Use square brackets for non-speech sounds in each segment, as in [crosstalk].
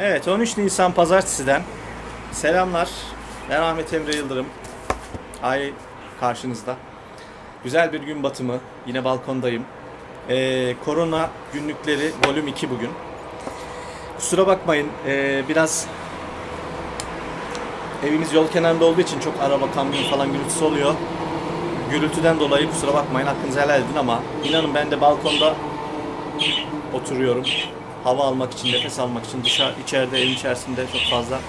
Evet 13 Nisan Pazartesi'den selamlar. Ben Ahmet Emre Yıldırım. Ay karşınızda. Güzel bir gün batımı. Yine balkondayım. Ee, korona günlükleri volüm 2 bugün. Kusura bakmayın ee, biraz evimiz yol kenarında olduğu için çok araba, kamyon falan gürültüsü oluyor. Gürültüden dolayı kusura bakmayın hakkınızı helal edin ama inanın ben de balkonda oturuyorum. Hava almak için, nefes almak için dışarı, içeride, evin içerisinde çok fazla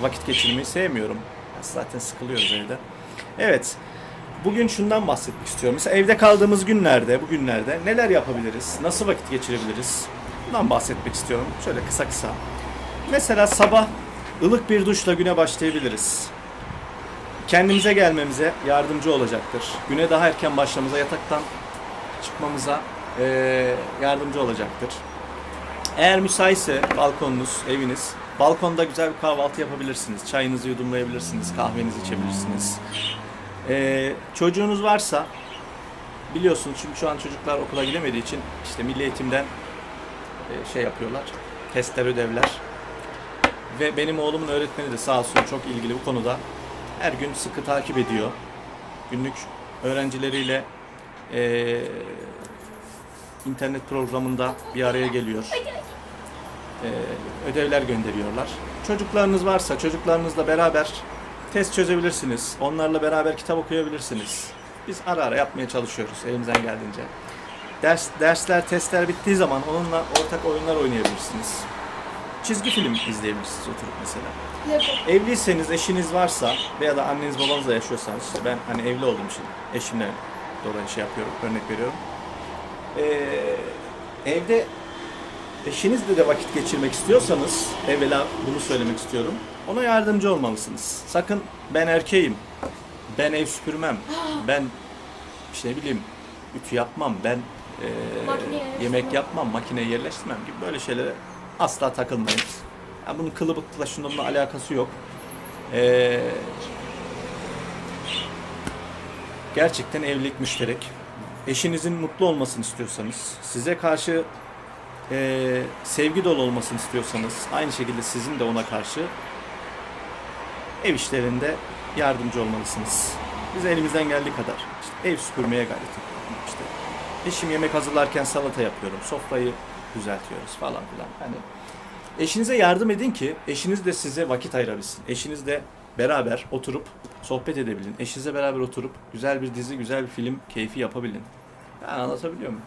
vakit geçirmeyi sevmiyorum. Zaten sıkılıyoruz evde. Evet, bugün şundan bahsetmek istiyorum. Mesela evde kaldığımız günlerde, bu günlerde neler yapabiliriz? Nasıl vakit geçirebiliriz? Bundan bahsetmek istiyorum. Şöyle kısa kısa. Mesela sabah ılık bir duşla güne başlayabiliriz. Kendimize gelmemize yardımcı olacaktır. Güne daha erken başlamamıza, yataktan çıkmamıza yardımcı olacaktır. Eğer müsaitse balkonunuz, eviniz, balkonda güzel bir kahvaltı yapabilirsiniz. Çayınızı yudumlayabilirsiniz, kahvenizi içebilirsiniz. Ee, çocuğunuz varsa biliyorsunuz çünkü şu an çocuklar okula gidemediği için işte Milli Eğitim'den e, şey yapıyorlar. Testler, ödevler. Ve benim oğlumun öğretmeni de sağ olsun çok ilgili bu konuda. Her gün sıkı takip ediyor. Günlük öğrencileriyle e, internet programında bir araya geliyor. Ee, ödevler gönderiyorlar. Çocuklarınız varsa çocuklarınızla beraber test çözebilirsiniz. Onlarla beraber kitap okuyabilirsiniz. Biz ara ara yapmaya çalışıyoruz elimizden geldiğince. Ders, dersler, testler bittiği zaman onunla ortak oyunlar oynayabilirsiniz. Çizgi film izleyebilirsiniz oturup mesela. Evliyseniz, eşiniz varsa veya da anneniz babanızla yaşıyorsanız, işte ben hani evli olduğum için eşimle dolayı şey yapıyorum, örnek veriyorum. Ee, evde eşinizle de vakit geçirmek istiyorsanız, evvela bunu söylemek istiyorum. Ona yardımcı olmalısınız. Sakın ben erkeğim, ben ev süpürmem, [gasps] ben işte ne bileyim ütü yapmam, ben e, yemek yapmam, makine yerleştirmem gibi böyle şeylere asla takılmayınız. Yani bunun kılıbıkla şunun bununla alakası yok. Ee, gerçekten evlilik müşterek. Eşinizin mutlu olmasını istiyorsanız, size karşı e, sevgi dolu olmasını istiyorsanız, aynı şekilde sizin de ona karşı ev işlerinde yardımcı olmalısınız. Biz elimizden geldiği kadar işte ev süpürmeye gayret ediyoruz. İşte eşim yemek hazırlarken salata yapıyorum, sofrayı düzeltiyoruz falan filan. Hani eşinize yardım edin ki eşiniz de size vakit ayırabilsin. Eşiniz de beraber oturup sohbet edebilin. Eşinizle beraber oturup güzel bir dizi, güzel bir film keyfi yapabilin. Ben anlatabiliyor muyum?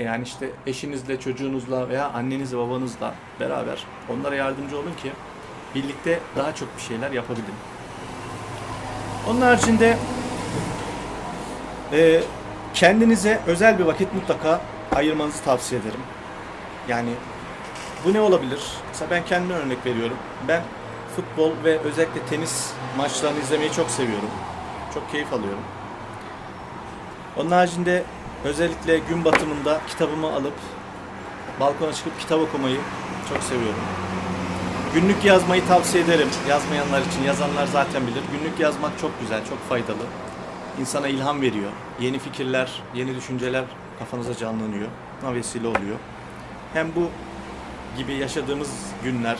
Yani işte eşinizle, çocuğunuzla veya annenizle, babanızla beraber onlara yardımcı olun ki birlikte daha çok bir şeyler yapabilin. Onun haricinde e, kendinize özel bir vakit mutlaka ayırmanızı tavsiye ederim. Yani bu ne olabilir? Mesela ben kendime örnek veriyorum. Ben futbol ve özellikle tenis maçlarını izlemeyi çok seviyorum. Çok keyif alıyorum. Onun haricinde özellikle gün batımında kitabımı alıp balkona çıkıp kitap okumayı çok seviyorum. Günlük yazmayı tavsiye ederim. Yazmayanlar için, yazanlar zaten bilir. Günlük yazmak çok güzel, çok faydalı. İnsana ilham veriyor. Yeni fikirler, yeni düşünceler kafanıza canlanıyor. Buna vesile oluyor. Hem bu gibi yaşadığımız günler,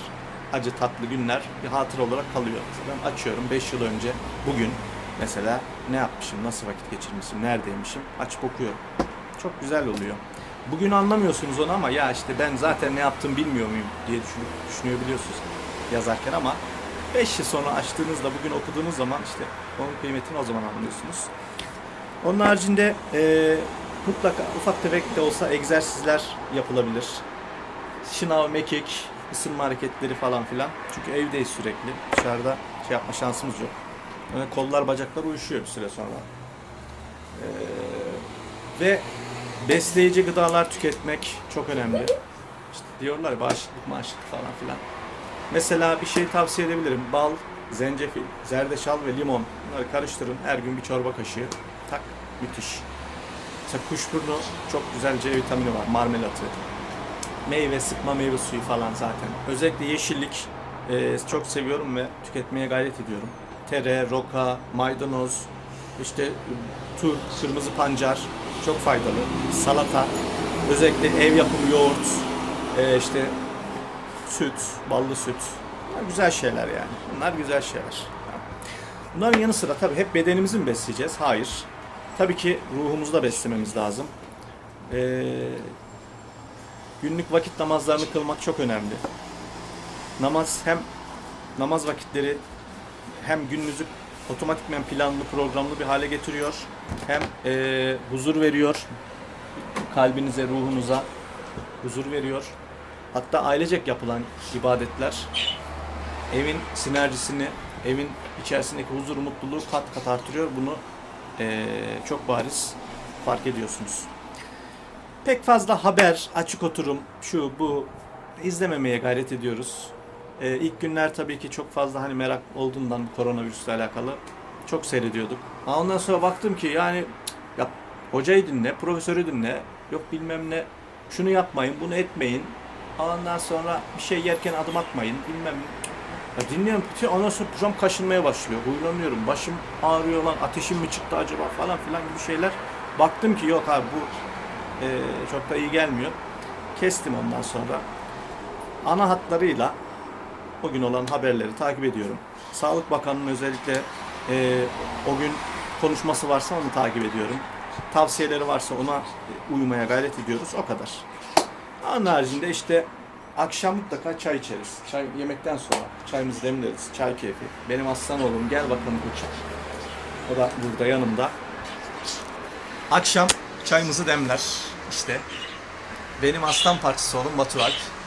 acı tatlı günler bir hatıra olarak kalıyor. Ben açıyorum 5 yıl önce bugün mesela ne yapmışım, nasıl vakit geçirmişim, neredeymişim açıp okuyorum. Çok güzel oluyor. Bugün anlamıyorsunuz onu ama ya işte ben zaten ne yaptım bilmiyor muyum diye düşünüp düşünebiliyorsunuz yazarken ama 5 yıl sonra açtığınızda bugün okuduğunuz zaman işte onun kıymetini o zaman anlıyorsunuz. Onun haricinde eee, mutlaka ufak tefek de olsa egzersizler yapılabilir. Şınav, mekik, ısınma hareketleri falan filan. Çünkü evdeyiz sürekli. Dışarıda şey yapma şansımız yok. Kollar bacaklar uyuşuyor bir süre sonra. Ee, ve besleyici gıdalar tüketmek çok önemli. İşte diyorlar bağışıklık maaşıklık falan filan. Mesela bir şey tavsiye edebilirim. Bal, zencefil, zerdeçal ve limon. Bunları karıştırın. Her gün bir çorba kaşığı. Tak. Müthiş. Mesela kuşburnu çok güzel C vitamini var. Marmelatı. Meyve, sıkma meyve suyu falan zaten. Özellikle yeşillik e, çok seviyorum ve tüketmeye gayret ediyorum. Tere, roka, maydanoz, işte tur, kırmızı pancar çok faydalı. Salata, özellikle ev yapımı yoğurt, e, işte süt, ballı süt. Bunlar güzel şeyler yani. Bunlar güzel şeyler. Bunların yanı sıra tabii hep bedenimizi mi besleyeceğiz? Hayır. Tabii ki ruhumuzu da beslememiz lazım. Ee, günlük vakit namazlarını kılmak çok önemli. Namaz hem namaz vakitleri hem gününüzü otomatikmen planlı programlı bir hale getiriyor. Hem eee, huzur veriyor kalbinize, ruhunuza huzur veriyor. Hatta ailecek yapılan ibadetler evin sinerjisini, evin içerisindeki huzuru, mutluluğu kat kat artırıyor. Bunu eee, çok bariz fark ediyorsunuz. Pek fazla haber, açık oturum, şu bu izlememeye gayret ediyoruz. Ee, ilk günler tabii ki çok fazla hani merak olduğundan koronavirüsle alakalı çok seyrediyorduk. Ama ondan sonra baktım ki yani ya hocayı dinle, profesörü dinle, yok bilmem ne, şunu yapmayın, bunu etmeyin. Ondan sonra bir şey yerken adım atmayın, bilmem. Ya dinliyorum, bütün ondan sonra buram kaşınmaya başlıyor. Huylanıyorum, başım ağrıyor lan, ateşim mi çıktı acaba falan filan gibi şeyler. Baktım ki yok abi bu e, çok da iyi gelmiyor. Kestim ondan sonra. Ana hatlarıyla o gün olan haberleri takip ediyorum. Sağlık Bakanı'nın özellikle e, o gün konuşması varsa onu takip ediyorum. Tavsiyeleri varsa ona uymaya gayret ediyoruz. O kadar. Onun haricinde işte akşam mutlaka çay içeriz. Çay yemekten sonra çayımızı demleriz. Çay keyfi. Benim aslan oğlum gel bakalım koçum. O da burada yanımda. Akşam çayımızı demler işte. Benim aslan parçası oğlum Batu Alp.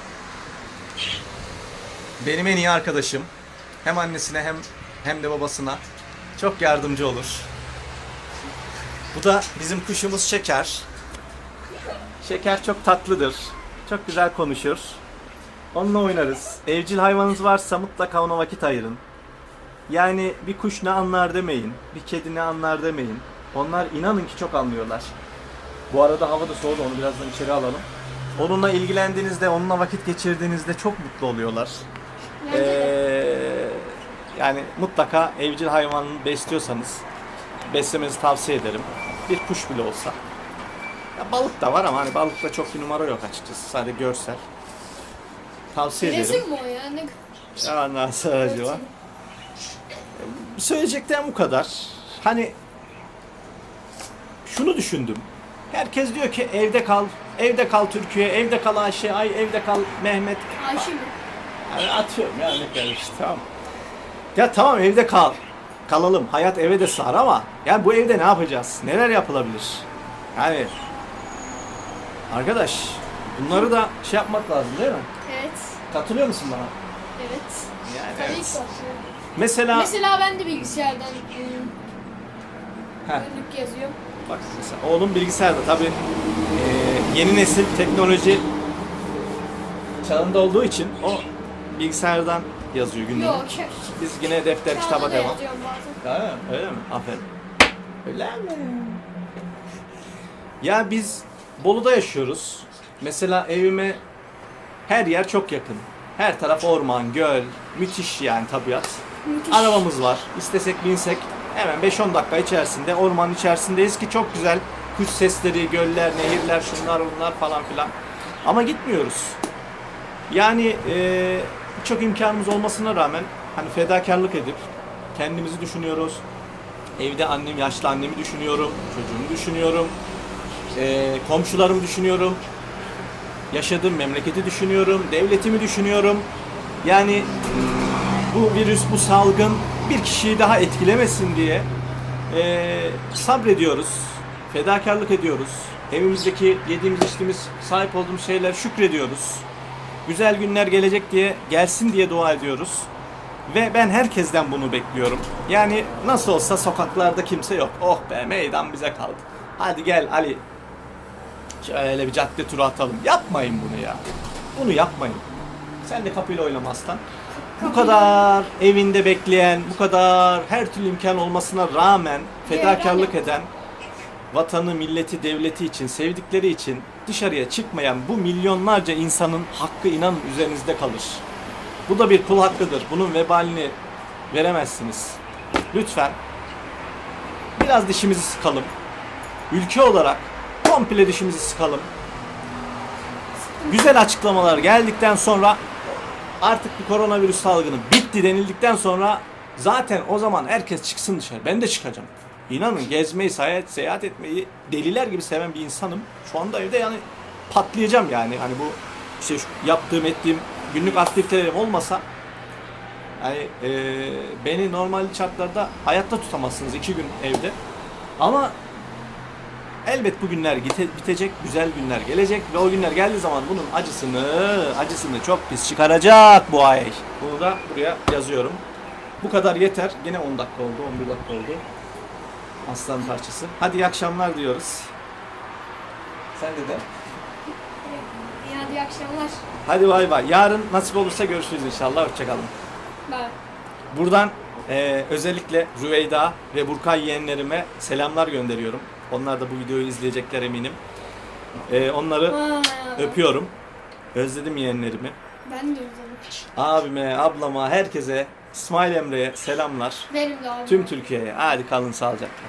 Benim en iyi arkadaşım. Hem annesine hem hem de babasına çok yardımcı olur. Bu da bizim kuşumuz Şeker. Şeker çok tatlıdır. Çok güzel konuşur. Onunla oynarız. Evcil hayvanınız varsa mutlaka ona vakit ayırın. Yani bir kuş ne anlar demeyin. Bir kedi ne anlar demeyin. Onlar inanın ki çok anlıyorlar. Bu arada hava da soğudu onu birazdan içeri alalım. Onunla ilgilendiğinizde, onunla vakit geçirdiğinizde çok mutlu oluyorlar. Ee, yani mutlaka evcil hayvan besliyorsanız beslemenizi tavsiye ederim. Bir kuş bile olsa. Ya balık da var ama hani balıkta çok bir numara yok açıkçası. Sadece görsel. Tavsiye ederim. Resim mi o ya? Ne... Acaba? Söyleyeceklerim bu kadar. Hani şunu düşündüm. Herkes diyor ki evde kal, evde kal Türkiye, evde kal Ayşe, ay evde kal Mehmet. Ayşe mi? Yani atıyorum ya ne kadar işte tamam. Ya tamam evde kal. Kalalım. Hayat eve de sar ama yani bu evde ne yapacağız? Neler yapılabilir? Yani arkadaş bunları da şey yapmak lazım değil mi? Evet. Katılıyor musun bana? Evet. Yani Tabii ki. Mesela Mesela ben de bilgisayardan ıı, Heh. yazıyorum. Bak mesela oğlum bilgisayarda tabi yeni nesil teknoloji çağında olduğu için o bilgisayardan yazıyor günlüğünü. Yok. Biz yine defter kitaba devam. bazen. Öyle mi? Öyle mi? Aferin. Öyle mi? Ya biz Bolu'da yaşıyoruz. Mesela evime her yer çok yakın. Her taraf orman, göl, müthiş yani tabiat. Müthiş. Arabamız var. İstesek binsek hemen 5-10 dakika içerisinde ormanın içerisindeyiz ki çok güzel kuş sesleri, göller, nehirler, şunlar bunlar falan filan. Ama gitmiyoruz. Yani eee çok imkanımız olmasına rağmen hani fedakarlık edip kendimizi düşünüyoruz. Evde annem, yaşlı annemi düşünüyorum, çocuğumu düşünüyorum, eee, komşularımı düşünüyorum, yaşadığım memleketi düşünüyorum, devletimi düşünüyorum. Yani bu virüs, bu salgın bir kişiyi daha etkilemesin diye eee, sabrediyoruz, fedakarlık ediyoruz. Evimizdeki yediğimiz, içtiğimiz, sahip olduğumuz şeyler şükrediyoruz. Güzel günler gelecek diye, gelsin diye dua ediyoruz. Ve ben herkesten bunu bekliyorum. Yani nasıl olsa sokaklarda kimse yok. Oh be meydan bize kaldı. Hadi gel Ali. Şöyle bir cadde turu atalım. Yapmayın bunu ya. Bunu yapmayın. Sen de kapıyla oynamazsan. Bu kadar evinde bekleyen, bu kadar her türlü imkan olmasına rağmen fedakarlık eden, vatanı, milleti, devleti için, sevdikleri için dışarıya çıkmayan bu milyonlarca insanın hakkı inanın üzerinizde kalır. Bu da bir kul hakkıdır. Bunun vebalini veremezsiniz. Lütfen biraz dişimizi sıkalım. Ülke olarak komple dişimizi sıkalım. Güzel açıklamalar geldikten sonra artık bu koronavirüs salgını bitti denildikten sonra zaten o zaman herkes çıksın dışarı. Ben de çıkacağım. İnanın gezmeyi, seyahat, seyahat etmeyi deliler gibi seven bir insanım. Şu anda evde yani patlayacağım yani. Hani bu işte şu yaptığım ettiğim günlük aktivitelerim olmasa yani e, beni normal şartlarda hayatta tutamazsınız iki gün evde. Ama elbet bu günler bitecek, güzel günler gelecek ve o günler geldiği zaman bunun acısını, acısını çok pis çıkaracak bu ay. Bunu da buraya yazıyorum. Bu kadar yeter. Yine 10 dakika oldu, 11 dakika oldu. Aslan parçası. Hadi iyi akşamlar diyoruz. Sen de de. İyi iyi akşamlar. Hadi bay bay. Yarın nasip olursa görüşürüz inşallah. Hoşçakalın. Bye. Buradan eee, özellikle Rüveyda ve Burkay yeğenlerime selamlar gönderiyorum. Onlar da bu videoyu izleyecekler eminim. Eee, onları Aa, öpüyorum. Özledim yeğenlerimi. Ben de özledim. Abime, ablama, herkese, İsmail Emre'ye selamlar. Benim de abi. Tüm Türkiye'ye. Hadi kalın sağlıcakla.